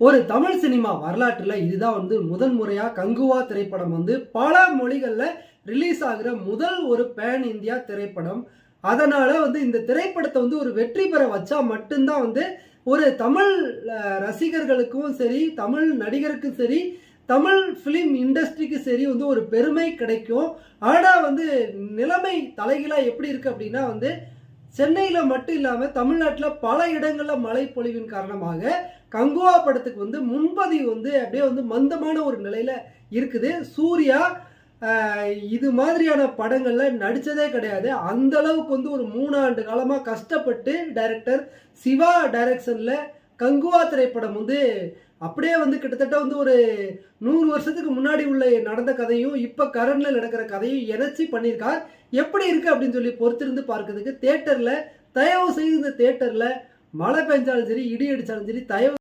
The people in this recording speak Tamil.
ஒரு தமிழ் சினிமா வரலாற்றில் இதுதான் வந்து முதல் முறையாக கங்குவா திரைப்படம் வந்து பல மொழிகளில் ரிலீஸ் ஆகிற முதல் ஒரு பேன் இந்தியா திரைப்படம். அதனால் வந்து இந்த திரைப்படத்தை வந்து ஒரு வெற்றி பெற வச்சா மட்டும்தான் வந்து ஒரு தமிழ் ரசிகர்களுக்கும் சரி தமிழ் நடிகருக்கும் சரி தமிழ் ஃபிலிம் இண்டஸ்ட்ரிக்கு சரி வந்து ஒரு பெருமை கிடைக்கும். ஆனால் வந்து நிலைமை தலைகீழாக எப்படி இருக்குது அப்படின்னா வந்து சென்னையில் மட்டும் இல்லாமல் தமிழ்நாட்டில் பல இடங்களில் மழை பொழிவின் காரணமாக கங்குவா படத்துக்கு வந்து முன்பதிவு வந்து அப்படியே வந்து மந்தமான ஒரு நிலையில் இருக்குது. சூர்யா இது மாதிரியான படங்களில் நடித்ததே கிடையாது. அந்த அளவுக்கு வந்து ஒரு மூணாண்டு காலமாக கஷ்டப்பட்டு டைரக்டர் சிவா டைரக்ஷனில் கங்குவா திரைப்படம் வந்து அப்படியே வந்து கிட்டத்தட்ட வந்து ஒரு நூறு வருஷத்துக்கு முன்னாடி உள்ள நடந்த கதையும் இப்போ கரண்டில் நடக்கிற கதையும் இணைச்சி பண்ணியிருக்கார் எப்படி இருக்கு அப்படின்னு சொல்லி பொறுத்திருந்து பார்க்கறதுக்கு தேட்டரில் தயவு செய்து இந்த தேட்டரில் மழை பெஞ்சாலும் சரி இடி அடித்தாலும் சரி தயவு